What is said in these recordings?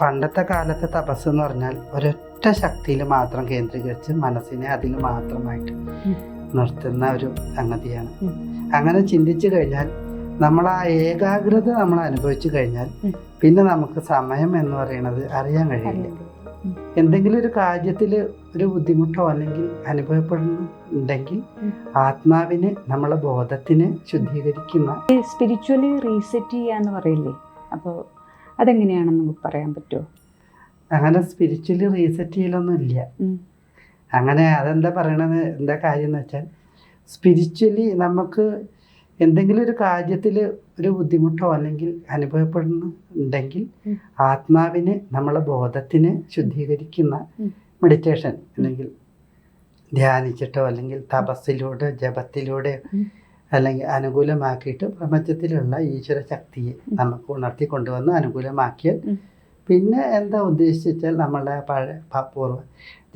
പണ്ടത്തെ കാലത്തെ തപസ് എന്ന് പറഞ്ഞാൽ ഒരൊറ്റ ശക്തിയിൽ മാത്രം കേന്ദ്രീകരിച്ച് മനസ്സിനെ അതിൽ മാത്രമായിട്ട്. നിർത്തുന്ന ഒരു സംഗതിയാണ്. അങ്ങനെ ചിന്തിച്ചു കഴിഞ്ഞാൽ നമ്മൾ ആ ഏകാഗ്രത നമ്മൾ അനുഭവിച്ചു കഴിഞ്ഞാൽ പിന്നെ നമുക്ക് സമയം എന്ന് പറയുന്നത് അറിയാൻ കഴിയില്ല. എന്തെങ്കിലും ഒരു കാര്യത്തിൽ ഒരു ബുദ്ധിമുട്ടോ അല്ലെങ്കിൽ അനുഭവപ്പെടുന്നുണ്ടെങ്കിൽ. ആത്മാവിന് നമ്മളെ ബോധത്തിന് ശുദ്ധീകരിക്കുന്ന സ്പിരിച്വലി റീസെറ്റ് ചെയ്യാന്ന് പറയില്ലേ? അപ്പോൾ അതെങ്ങനെയാണെന്ന് നമുക്ക് പറയാൻ പറ്റുമോ? അങ്ങനെ സ്പിരിച്വലി റീസെറ്റ് ചെയ്യലൊന്നും ഇല്ല അങ്ങനെ അതെന്താ പറയണത്? എന്താ കാര്യം എന്ന് വെച്ചാൽ സ്പിരിച്വലി നമുക്ക് എന്തെങ്കിലും ഒരു കാര്യത്തിൽ ഒരു ബുദ്ധിമുട്ടോ അല്ലെങ്കിൽ അനുഭവപ്പെടുന്നുണ്ടെങ്കിൽ. ആത്മാവിന് നമ്മളെ ബോധത്തിന് ശുദ്ധീകരിക്കുന്ന മെഡിറ്റേഷൻ അല്ലെങ്കിൽ ധ്യാനിച്ചിട്ടോ അല്ലെങ്കിൽ തപസ്സിലൂടെ ജപത്തിലൂടെ. അല്ലെങ്കിൽ അനുകൂലമാക്കിയിട്ട് പ്രപഞ്ചത്തിലുള്ള ഈശ്വര ശക്തിയെ നമുക്ക് ഉണർത്തി കൊണ്ടുവന്ന് അനുകൂലമാക്കിയാൽ പിന്നെ എന്താ ഉദ്ദേശിച്ചാൽ നമ്മളുടെ പഴയ പൂർവ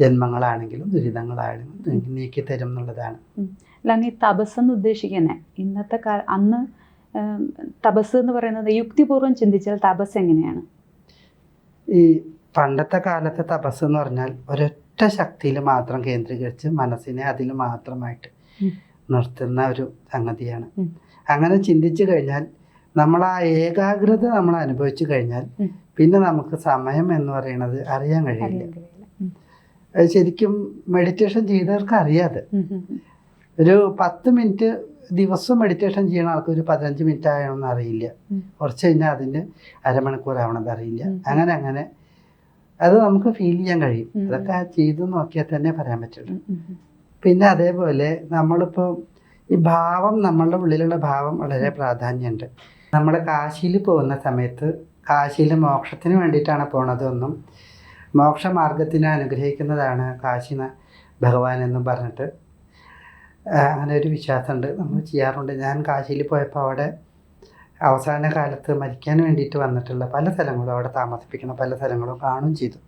ജന്മങ്ങളാണെങ്കിലും ദുരിതങ്ങളാണെങ്കിലും നീക്കി തരും എന്നുള്ളതാണ്. അല്ലാണ്ട് ഈ തപസ് എന്ന് ഉദ്ദേശിക്കുന്നത് ഇന്നത്തെ കാല അന്ന് തപസ് എന്ന് പറയുന്നത് യുക്തിപൂർവം ചിന്തിച്ചാൽ തപസ് എങ്ങനെയാണ്? ഈ പണ്ടത്തെ കാലത്തെ തപസ് എന്ന് പറഞ്ഞാൽ ഒരൊറ്റ ശക്തിയിൽ മാത്രം കേന്ദ്രീകരിച്ച് മനസ്സിനെ അതിൽ മാത്രമായിട്ട്. നിർത്തുന്ന ഒരു സംഗതിയാണ്. അങ്ങനെ ചിന്തിച്ചു കഴിഞ്ഞാൽ നമ്മൾ ആ ഏകാഗ്രത നമ്മൾ അനുഭവിച്ചു കഴിഞ്ഞാൽ പിന്നെ നമുക്ക് സമയം എന്ന് പറയുന്നത് അറിയാൻ കഴിയില്ല. ശരിക്കും മെഡിറ്റേഷൻ ചെയ്തവർക്ക് അറിയാതെ. ഒരു പത്ത് മിനിറ്റ് ദിവസം മെഡിറ്റേഷൻ ചെയ്യുന്ന ആൾക്ക് ഒരു പതിനഞ്ച് മിനിറ്റ് ആയണമെന്ന് അറിയില്ല. കുറച്ച് കഴിഞ്ഞാൽ അതിന് അരമണിക്കൂർ ആവണമെന്ന് അറിയില്ല. അങ്ങനെ അങ്ങനെ അത് നമുക്ക് ഫീൽ ചെയ്യാൻ കഴിയും. അതൊക്കെ ചെയ്ത് നോക്കിയാൽ തന്നെ പറയാൻ പറ്റുള്ളൂ. പിന്നെ അതേപോലെ നമ്മളിപ്പോൾ ഈ ഭാവം നമ്മളുടെ ഉള്ളിലുള്ള ഭാവം വളരെ പ്രാധാന്യമുണ്ട്. നമ്മൾ കാശിയിൽ പോകുന്ന സമയത്ത് കാശിയിൽ മോക്ഷത്തിന് വേണ്ടിയിട്ടാണ് പോണതെന്നും മോക്ഷമാർഗത്തിനെ അനുഗ്രഹിക്കുന്നതാണ് കാശി ഭഗവാൻ എന്നും പറഞ്ഞിട്ട്. അങ്ങനെ ഒരു വിശ്വാസമുണ്ട്. നമ്മൾ ചെയ്യാറുണ്ട്. ഞാൻ കാശിയിൽ പോയപ്പോൾ അവിടെ അവസാന കാലത്ത് മരിക്കാൻ വേണ്ടിയിട്ട് വന്നിട്ടുള്ള പല സ്ഥലങ്ങളും അവിടെ താമസിപ്പിക്കുന്ന പല സ്ഥലങ്ങളും കാണുകയും ചെയ്തു.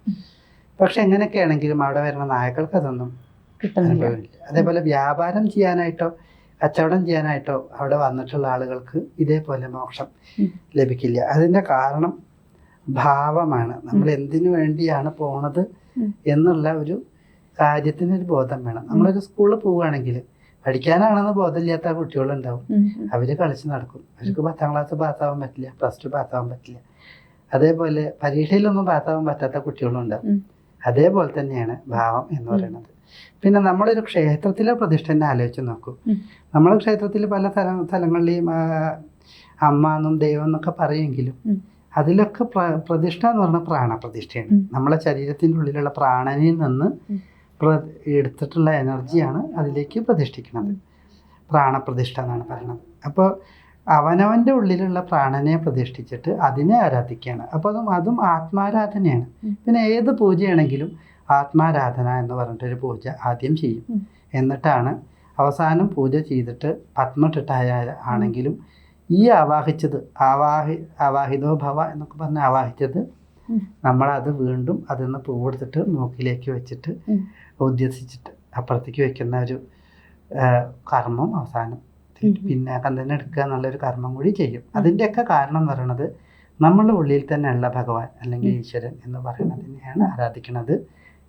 പക്ഷെ എങ്ങനെയൊക്കെ ആണെങ്കിലും അവിടെ വരുന്ന നായകൾക്ക് അതൊന്നും കിട്ടുന്നില്ല. അതേപോലെ വ്യാപാരം ചെയ്യാനായിട്ടോ കച്ചവടം ചെയ്യാനായിട്ടോ അവിടെ വന്നിട്ടുള്ള ആളുകൾക്ക് ഇതേപോലെ മോക്ഷം ലഭിക്കില്ല. അതിന്റെ കാരണം ഭാവമാണ്. നമ്മൾ എന്തിനു വേണ്ടിയാണ് പോണത്. എന്നുള്ള ഒരു കാര്യത്തിനൊരു ബോധം വേണം. നമ്മളൊരു സ്കൂളിൽ പോവുകയാണെങ്കിൽ പഠിക്കാനാണെന്ന് ബോധമില്ലാത്ത കുട്ടികളുണ്ടാവും. അവർ കളിച്ച് നടക്കും. അവർക്ക് പത്താം ക്ലാസ് പാസ്സാവാൻ പറ്റില്ല പ്ലസ് ടു പാസ്സാവാൻ പറ്റില്ല. അതേപോലെ പരീക്ഷയിലൊന്നും പാസ്സാവാൻ പറ്റാത്ത കുട്ടികളുണ്ടാവും അതേപോലെ തന്നെയാണ് ഭാവം എന്ന് പറയുന്നത്. പിന്നെ നമ്മളൊരു ക്ഷേത്രത്തിലെ പ്രതിഷ്ഠ തന്നെ ആലോചിച്ച് നോക്കൂ. നമ്മളെ നമ്മൾ ക്ഷേത്രത്തിൽ പല സ്ഥല സ്ഥലങ്ങളിലെയും അമ്മ എന്നും ദൈവം എന്നൊക്കെ പറയുമെങ്കിലും അതിലൊക്കെ പ്ര പ്രതിഷ്ഠ എന്ന് പറഞ്ഞാൽ പ്രാണപ്രതിഷ്ഠയാണ്. നമ്മളെ ശരീരത്തിന്റെ ഉള്ളിലുള്ള പ്രാണനിൽ നിന്ന് എടുത്തിട്ടുള്ള എനർജിയാണ് അതിലേക്ക് പ്രതിഷ്ഠിക്കുന്നത്. പ്രാണപ്രതിഷ്ഠ എന്നാണ് പറയുന്നത്. അപ്പോൾ അവനവന്റെ ഉള്ളിലുള്ള പ്രാണനെ പ്രതിഷ്ഠിച്ചിട്ട് അതിനെ ആരാധിക്കുകയാണ്. അപ്പോൾ അതും അതും ആത്മാരാധനയാണ്. പിന്നെ ഏത് പൂജയാണെങ്കിലും ആത്മാരാധന എന്ന് പറഞ്ഞിട്ടൊരു പൂജ ആദ്യം ചെയ്യും എന്നിട്ടാണ് അവസാനം പൂജ ചെയ്തിട്ട് പത്മട്ടിട്ടായ ആണെങ്കിലും ഈ ആവാഹിച്ചത് ആവാഹി ആവാഹിതോ ഭവ എന്നൊക്കെ പറഞ്ഞ് ആവാഹിച്ചത്. നമ്മളത് വീണ്ടും അതിൽ നിന്ന് പൂവെടുത്തിട്ട് മൂക്കിലേക്ക് വെച്ചിട്ട്. ഉദ്ദേശിച്ചിട്ട് അപ്പുറത്തേക്ക് വെക്കുന്ന ഒരു കർമ്മം അവസാനം. പിന്നെ കന്തന്നെ എടുക്കുക എന്നുള്ളൊരു കർമ്മം കൂടി ചെയ്യും അതിന്റെയൊക്കെ കാരണം എന്ന് പറയുന്നത് നമ്മളുടെ ഉള്ളിൽ തന്നെയുള്ള ഭഗവാൻ അല്ലെങ്കിൽ. ഈശ്വരൻ എന്ന് പറയുന്നതിനെയാണ് ആരാധിക്കുന്നത്